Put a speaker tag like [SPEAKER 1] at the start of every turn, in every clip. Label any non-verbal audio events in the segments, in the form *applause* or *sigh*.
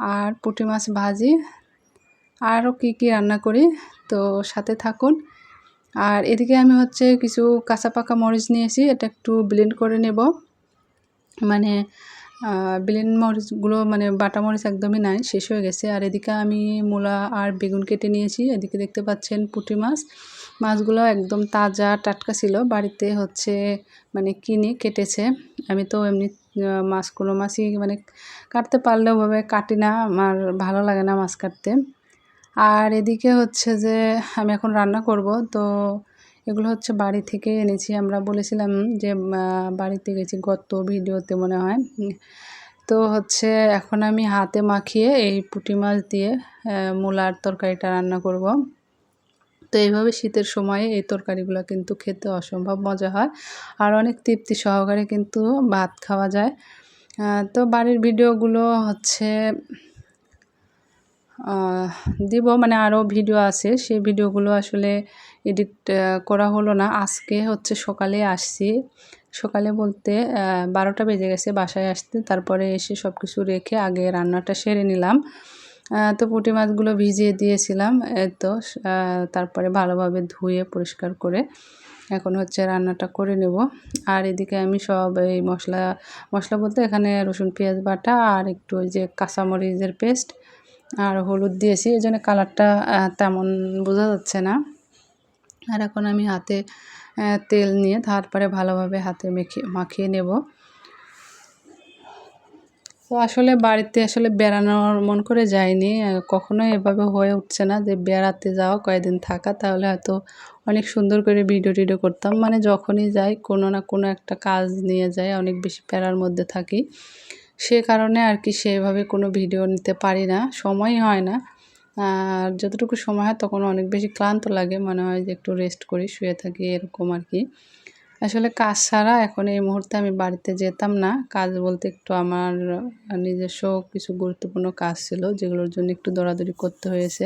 [SPEAKER 1] আর পুঁটি মাছ ভাজি। আরও কী কী রান্না করি, তো সাথে থাকুন। আর এদিকে আমি হচ্ছে কিছু কাঁচা পাকা মরিচ নিয়েছি এটা একটু ব্লেন্ড করে নেব। মানে ব্লেন্ড মরিচগুলো মানে বাটা মরিচ একদমই নাই, শেষ হয়ে গেছে। আর এদিকে আমি মূলা আর বেগুন কেটে নিয়েছি, এদিকে দেখতে পাচ্ছেন পুঁটি মাছ। মাছগুলো একদম তাজা টাটকা ছিল, বাড়িতে হচ্ছে মানে কিনে কেটেছে। আমি তো এমনি মাছ কোনো মাছই মানে কাটতে পারলেও ভাবে কাটি না, আমার ভালো লাগে না মাছ কাটতে। আর এদিকে হচ্ছে যে আমি এখন রান্না করব, তো এগুলো হচ্ছে বাড়ি থেকে এনেছি। আমরা বলেছিলাম যে বাড়িতে গেছি গত ভিডিওতে মনে হয়। তো হচ্ছে এখন আমি হাতে মাখিয়ে এই পুঁটি মাছ দিয়ে মূলার তরকারিটা রান্না করব। এইভাবে শীতের সময়ে এই তরকারিগুলো কিন্তু খেতে অসম্ভব মজা হয়। আর অনেক তৃপ্তি সহকারে কিন্তু ভাত খাওয়া যায়। তো বাড়ির ভিডিওগুলো হচ্ছে দিব মানে আরও ভিডিও আছে। সেই ভিডিওগুলো আসলে এডিট করা হলো না। আজকে হচ্ছে সকালে আসছি। সকালে বলতে বারোটা বেজে গেছে বাসায় আসতে। তারপরে এসে সব কিছু রেখে আগে রান্নাটা সেরে নিলাম। তো পুঁটি মাছগুলো ভিজিয়ে দিয়েছিলাম তো তারপরে ভালোভাবে ধুয়ে পরিষ্কার করে এখন হচ্ছে রান্নাটা করে নেব। আর এদিকে আমি সব এই মশলা মশলা বলতে এখানে রসুন, পেঁয়াজ বাটা আর একটু ওই যে কাঁচামরিচের পেস্ট আর হলুদ দিয়েছি, এই জন্য কালারটা তেমন বোঝা যাচ্ছে না। আর এখন আমি হাতে তেল নিয়ে তারপরে ভালোভাবে হাতে মেখে, মাখিয়ে নেব। তো আসলে বাড়িতে আসলে বেড়ানোর মন করে যায়নি কখনো এভাবে হয়ে উঠছে না যে বেড়াতে যাওয়া কয়েকদিন থাকা, তাহলে হয়তো অনেক সুন্দর করে ভিডিও টিডিও করতাম। মানে যখনই যাই, কোনো না কোনো একটা কাজ নিয়ে যাই, অনেক বেশি প্যারার মধ্যে থাকি। সে কারণে আর কি সেভাবে কোনো ভিডিও নিতে পারি না, সময়ই হয় না। আর যতটুকু সময় হয়, তখন অনেক বেশি ক্লান্ত লাগে। মনে হয় যে একটু রেস্ট করি, শুয়ে থাকি, এরকম আর কি। আসলে কাজ ছাড়া এখন এই মুহূর্তে আমি বাড়িতে যেতাম না। কাজ বলতে একটু আমার নিজস্ব কিছু গুরুত্বপূর্ণ কাজ ছিল, যেগুলোর জন্য একটু দৌড়াদৌড়ি করতে হয়েছে।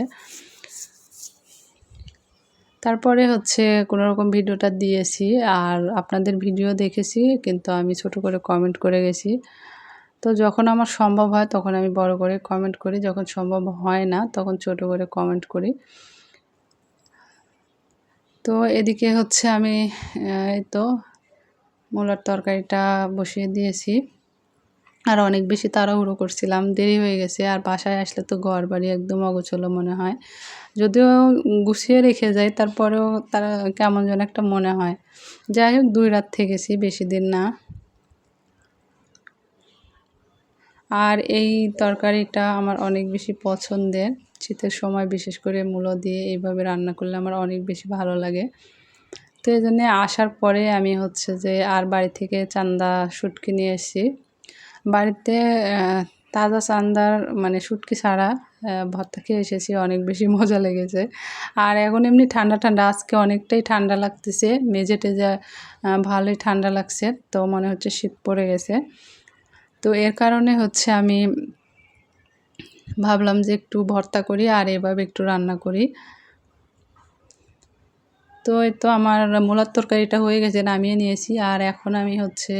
[SPEAKER 1] তারপরে হচ্ছে কোনো রকম ভিডিওটা দিয়েছি আর আপনাদের ভিডিও দেখেছি, কিন্তু আমি ছোট করে কমেন্ট করে গেছি। তো যখন আমার সম্ভব হয়, তখন আমি বড় করে কমেন্ট করি। যখন সম্ভব হয় না, তখন ছোট করে কমেন্ট করি। তো এদিকে হচ্ছে আমি এই তো মূলার তরকারিটা বসিয়ে দিয়েছি। আর অনেক বেশি তাড়াহুড়ো করছিলাম, দেরি হয়ে গেছে। আর বাসায় আসলে তো ঘর বাড়ি একদম অগোছলো মনে হয়। যদিও গুছিয়ে রেখে যাই, তারপরেও তারা কেমন যেন একটা মনে হয়। যাই হোক, দুই রাত থেকেছি, বেশি দিন না। আর এই তরকারিটা আমার অনেক বেশি পছন্দের। শীতের সময়, বিশেষ করে মূলো দিয়ে এইভাবে রান্না করলে আমার অনেক বেশি ভালো লাগে। তো এই জন্যে আসার পরে আমি হচ্ছে যে আর বাড়ি থেকে চান্দা শুটকি নিয়ে এসেছি। বাড়িতে তাজা চান্দার মানে শুটকি ছাড়া ভর্তা খেয়ে এসেছি, অনেক বেশি *laughs* মজা লেগেছে। আর এখন এমনি ঠান্ডা ঠান্ডা, আজকে অনেকটাই ঠান্ডা লাগতেছে মেজে টেজে ভালোই ঠান্ডা লাগছে, তো মনে হচ্ছে শীত পড়ে গেছে। তো এর কারণে হচ্ছে আমি ভাবলাম যে একটু ভর্তা করি আর এভাবে একটু রান্না করি। তো এই তো আমার মূলার তরকারিটা হয়ে গেছে, নামিয়ে নিয়েছি। আর এখন আমি হচ্ছে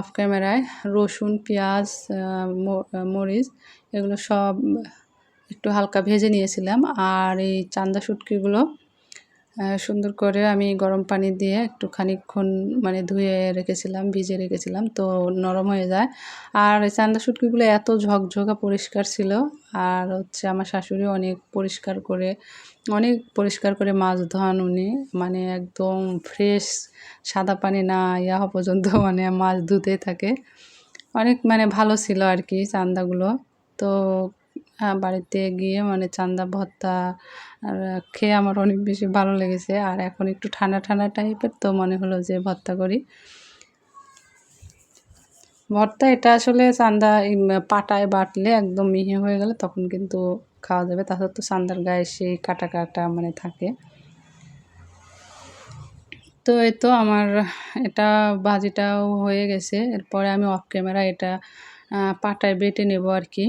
[SPEAKER 1] অফ ক্যামেরায় রসুন, পেঁয়াজ মরিচ এগুলো সব একটু হালকা ভেজে নিয়েছিলাম। আর এই চান্দা শুটকিগুলো সুন্দর করে আমি গরম পানি দিয়ে একটু খানিকক্ষণ মানে ধুয়ে রেখেছিলাম, ভিজে রেখেছিলাম, তো নরম হয়ে যায়। আর চান্দা শুটকিগুলো এত ঝকঝকা পরিষ্কার ছিল, আর হচ্ছে আমার শাশুড়ি অনেক পরিষ্কার করে, অনেক পরিষ্কার করে মাছ ধোয়ান উনি মানে একদম ফ্রেশ, সাদা পানি না ইয়া পর্যন্ত *laughs* মানে মাছ ধুতে থাকে। অনেক মানে ভালো ছিল আর কি চান্দাগুলো। তো বাড়িতে গিয়ে মানে চান্দা ভর্তা খেয়ে আমার অনেক বেশি ভালো লেগেছে। আর এখন একটু ঠান্ডা ঠান্ডা টাইপের তো মনে হলো যে ভর্তা করি। ভর্তা এটা আসলে চান্দা পাটায় বাটলে একদম মিহি হয়ে গেলে তখন কিন্তু খাওয়া যাবে। তাছাড়া তো চান্দার গায়ে সেই কাটা কাটা মানে থাকে। তো এই তো আমার এটা ভাজিটাও হয়ে গেছে। এরপরে আমি অফ ক্যামেরা এটা পাটায় বেটে নেব আর কি।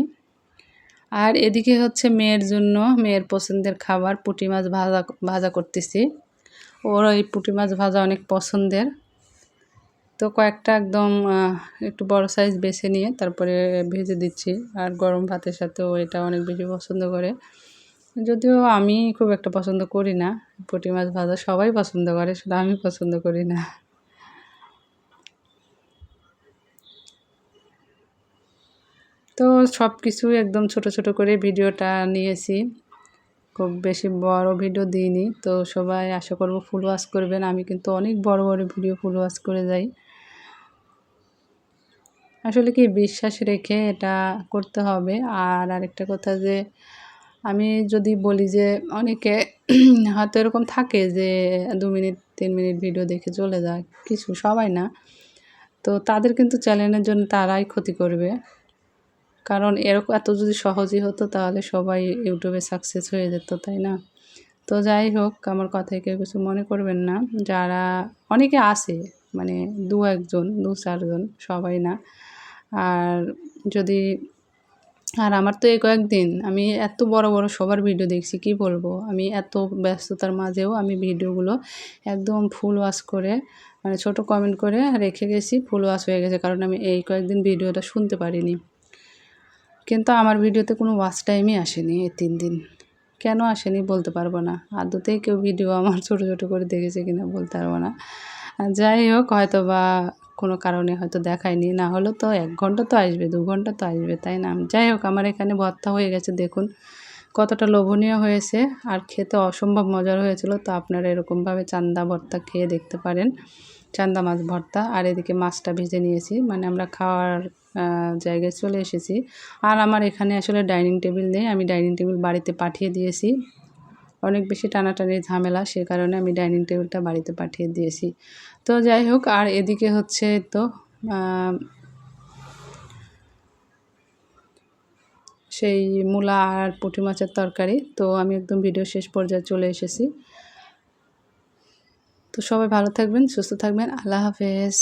[SPEAKER 1] আর এদিকে হচ্ছে মেয়ের জন্য মেয়ের পছন্দের খাবার পুঁটি মাছ ভাজা ভাজা করতেছি। ওর ওই পুঁটি মাছ ভাজা অনেক পছন্দের। তো কয়েকটা একদম একটু বড় সাইজ বেছে নিয়ে তারপরে ভেজে দিচ্ছি। আর গরম ভাতের সাথেও এটা অনেক বেশি পছন্দ করে। যদিও আমি খুব একটা পছন্দ করি না পুঁটি মাছ ভাজা, সবাই পছন্দ করে, শুধু আমি পছন্দ করি না। তো সব কিছুই একদম ছোট ছোট করে ভিডিওটা নিয়েছি। খুব বেশি বড় ভিডিও দিইনি। তো সবাই আশা করব ফুল ওয়াশ করবেন। আমি কিন্তু অনেক বড় বড় ভিডিও ফুল ওয়াশ করে যাই। আসলে কি বিশ্বাস রেখে এটা করতে হবে? আর আরেকটা কথা যে, আমি যদি বলি যে, অনেকে *clears throat* হয়তো এরকম থাকে যে, দু মিনিট, তিন মিনিট ভিডিও দেখে চলে যায়। কিছু, সবাই না। তো তাদের কিন্তু চ্যানেলের জন্য তারাই ক্ষতি করবে। কারণ এরকম এত যদি সহজই হতো তাহলে সবাই ইউটিউবে সাকসেস হয়ে যেত, তাই না? তো যাই হোক, আমার কথায় কেউ কিছু মনে করবেন না। যারা, অনেকে আসে মানে দু একজন, দু চারজন, সবাই না। আর যদি, আর আমার তো এই কয়েকদিন, আমি এত বড় বড় সবার ভিডিও দেখছি, কি বলব? আমি এত ব্যস্ততার মাঝেও আমি ভিডিওগুলো একদম ফুল ওয়াশ করে মানে ছোট কমেন্ট করে রেখে গেছি ফুল ওয়াশ হয়ে গেছে। কারণ আমি এই কয়েকদিন ভিডিওটা শুনতে পারিনি। কিন্তু আমার ভিডিওতে কোনো ওয়াচ টাইমই আসেনি এই তিন দিন। কেন আসেনি বলতে পারব না। আদতেই কেউ ভিডিও আমার ছোটো ছোটো করে দেখেছে কিনা বলতে পারব না। যাই হোক হয়তো বা কোনো কারণে হয়তো দেখায়নি। না হলেও তো এক ঘণ্টা তো আসবে, দু ঘণ্টা তো আসবে, তাই না? যাই হোক, আমার এখানে ভর্তা হয়ে গেছে, দেখুন। কতটা লোভনীয় হয়েছে আর খেতে অসম্ভব মজার হয়েছিল, তো আপনারা এরকমভাবে চান্দা ভর্তা খেয়ে দেখতে পারেন। চান্দা মাছ ভর্তা, আর এদিকে মাছটা ভেজে নিয়েছি। মানে আমরা খাওয়ার জায়গায় চলে এসেছি। আর আমার এখানে আসলে ডাইনিং টেবিল নেই, আমি ডাইনিং টেবিল বাড়িতে পাঠিয়ে দিয়েছি। অনেক বেশি টানাটানির ঝামেলা, সে কারণে আমি ডাইনিং টেবিলটা বাড়িতে পাঠিয়ে দিয়েছি। তো যাই হোক, আর এদিকে হচ্ছে তো সেই মূলা আর পুঁটি মাছের তরকারি। তো আমি একদম ভিডিও শেষ পর্যায়ে চলে এসেছি। তো সবাই ভালো থাকবেন, সুস্থ থাকবেন, আল্লাহ হাফেজ।